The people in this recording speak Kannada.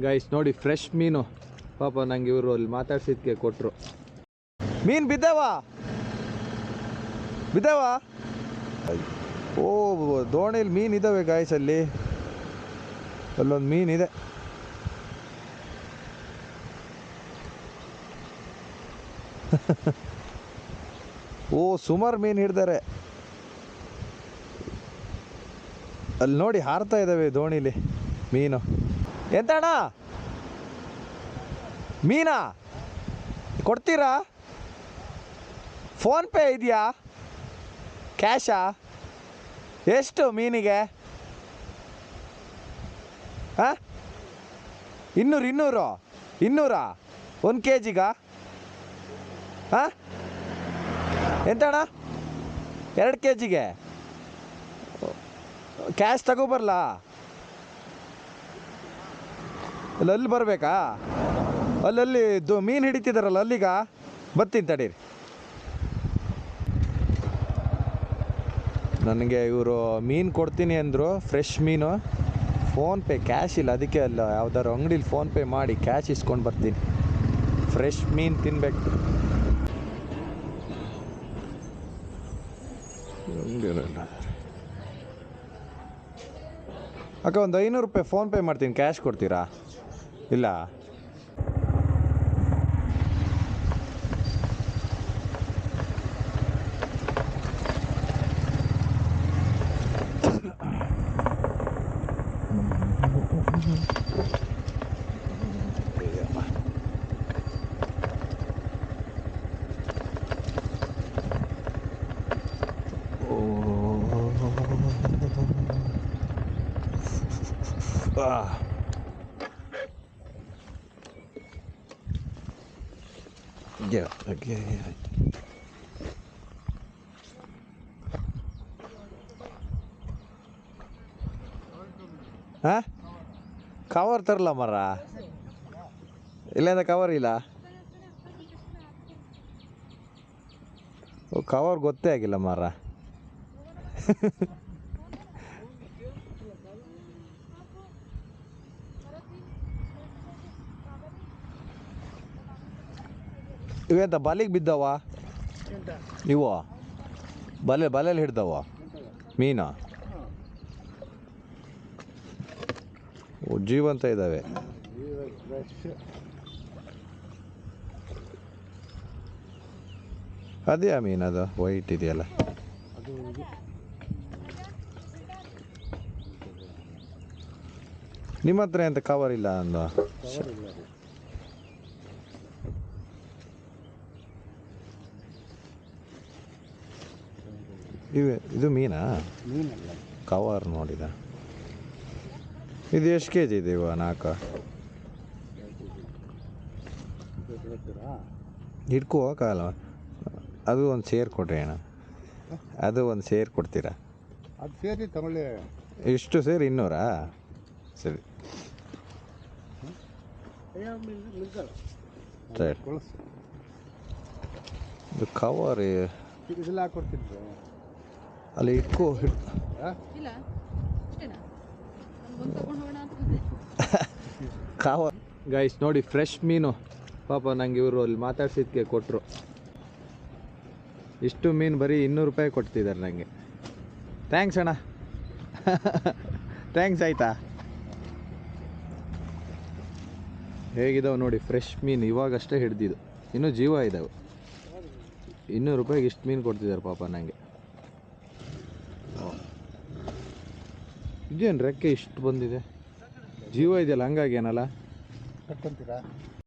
ಗೈಸ್ ನೋಡಿ ಫ್ರೆಶ್ ಮೀನು. ಪಾಪ ನಂಗೆ ಇವರು ಅಲ್ಲಿ ಮಾತಾಡ್ಸಿದ್ಕೆ ಕೊಟ್ಟರು ಮೀನು ಬಿದ್ದಾವ? ಬಿದ್ದಾವ? ಓ, ದೋಣಿಲಿ ಮೀನು ಇದಾವೆ ಗಾಯ್ಸ್ ಅಲ್ಲಿ. ಅಲ್ಲೊಂದು ಮೀನಿದೆ ಓ, ಸುಮಾರು ಮೀನು ಹಿಡ್ದಾರೆ. ಅಲ್ಲಿ ನೋಡಿ, ಹಾರ್ತಾ ಇದ್ದಾವೆ ದೋಣಿಲಿ ಮೀನು. ಎಂತಣ್ಣ? ಮೀನಾ? ಕೊಡ್ತೀರಾ? ಫೋನ್ ಪೇ ಇದೆಯಾ? ಕ್ಯಾಶಾ? ಎಷ್ಟು ಮೀನಿಗೆ? ಹಾಂ? ಇನ್ನೂರು ಇನ್ನೂರು. ಇನ್ನೂರ? ಒಂದು ಕೆ ಜಿಗ ಹಾಂ? ಎಂತಣ್ಣ? ಎರಡು ಕೆ ಜಿಗೆ ಕ್ಯಾಶ್ ತಗೋಬರ್ಲಾ ಅಲ್ಲಿ ಬರಬೇಕಾ? ಅಲ್ಲಲ್ಲಿ ದು ಮೀನು ಹಿಡಿತಿದಾರಲ್ಲ, ಅಲ್ಲಿಗ? ಬರ್ತೀನಿ ತಡೀರಿ. ನನಗೆ ಇವರು ಮೀನು ಕೊಡ್ತೀನಿ ಅಂದರು ಫ್ರೆಶ್ ಮೀನು. ಫೋನ್ಪೇ ಕ್ಯಾಶ್ ಇಲ್ಲ, ಅದಕ್ಕೆ ಅಲ್ಲ, ಯಾವ್ದಾದ್ರು ಅಂಗಡಿಲಿ ಫೋನ್ಪೇ ಮಾಡಿ ಕ್ಯಾಶ್ ಇಸ್ಕೊಂಡು ಬರ್ತೀನಿ. ಫ್ರೆಶ್ ಮೀನು ತಿನ್ಬೇಕು. ಅಕ್ಕ, ಒಂದು ಐನೂರು ರೂಪಾಯಿ ಫೋನ್ಪೇ ಮಾಡ್ತೀನಿ ಕ್ಯಾಶ್ ಕೊಡ್ತೀರಾ? ಇಲ್ಲ Ah. Yeah, okay. ಹಾ ಕವರ್ ತರಲ ಮರ. ಇಲ್ಲಿಂದ ಕವರ್ ಇಲ್ಲ? ಕವರ್ ಗೊತ್ತೇ ಆಗಿಲ್ಲ ಮರ. ಇವೆಂತ ಬಲೆಗೆ ಬಿದ್ದವ? ಇವ ಬಲೆ ಬಲೆಯಲ್ಲಿ ಹಿಡ್ದವ? ಮೀನಾ? ಜೀವಂತ ಇದ್ದಾವೆ. ಅದೇ ಆ ಮೀನು ಅದು? ವೈಟ್ ಇದೆಯಲ್ಲ. ನಿಮ್ಮ ಹತ್ರ ಎಂತ ಕವರ್ ಇಲ್ಲ ಅಂದ ಇವೆ ಇದು ಮೀನಾ? ಮೀನಲ್ಲ ಕವರ್ ನೋಡಿದ. ಇದು ಎಷ್ಟು ಕೆ ಜಿ ಇದೆ ಇವ ನಾಲ್ಕು? ಇಟ್ಕೋ ಹಿಡ್ಕೋ ಹೋಗಲ್ಲ ಅದು ಒಂದು ಸೇರ್ ಕೊಡ್ರಿ ಅಣ್ಣ. ಅದು ಒಂದು ಸೇರ್ ಕೊಡ್ತೀರಾ? ಅದು ಸೇರಿ ತಗೊಳ್ಳಿ. ಇಷ್ಟು ಸೇರಿ ಇನ್ನೂರಾ? ಸರಿ. ಕವರ್ ಇದೆಲ್ಲ ಹಾಕೊಡ್ತಿದ್ರು ಅಲ್ಲಿ ಇಟ್ಕೋ ಕಾವ ಗೈಸ್ ನೋಡಿ ಫ್ರೆಶ್ ಮೀನು. ಪಾಪ ನಂಗೆ ಇವರು ಅಲ್ಲಿ ಮಾತಾಡ್ಸಿದ್ಕೆ ಕೊಟ್ಟರು ಇಷ್ಟು ಮೀನು ಬರೀ ಇನ್ನೂರು ರೂಪಾಯಿ ಕೊಡ್ತಿದ್ದಾರೆ ನನಗೆ ಥ್ಯಾಂಕ್ಸ್ ಅಣ್ಣ. ಥ್ಯಾಂಕ್ಸ್ ಆಯ್ತಾ? ಹೇಗಿದಾವೆ ನೋಡಿ ಫ್ರೆಶ್ ಮೀನು. ಇವಾಗಷ್ಟೇ ಹಿಡ್ದಿದ್ದು. ಇನ್ನೂ ಜೀವ ಇದ್ದಾವೆ ಇನ್ನೂರು ರೂಪಾಯಿಗೆ ಇಷ್ಟು ಮೀನು ಕೊಡ್ತಿದ್ದಾರೆ ಪಾಪ ನನಗೆ ಇದೇನು ರೆಕ್ಕೆ ಇಷ್ಟು ಬಂದಿದೆ? ಜೀವ ಇದೆಯಲ್ಲ ಹಂಗಾಗಿ ಏನಲ್ಲ? ಕಟ್ಕೊಂತೀರಾ?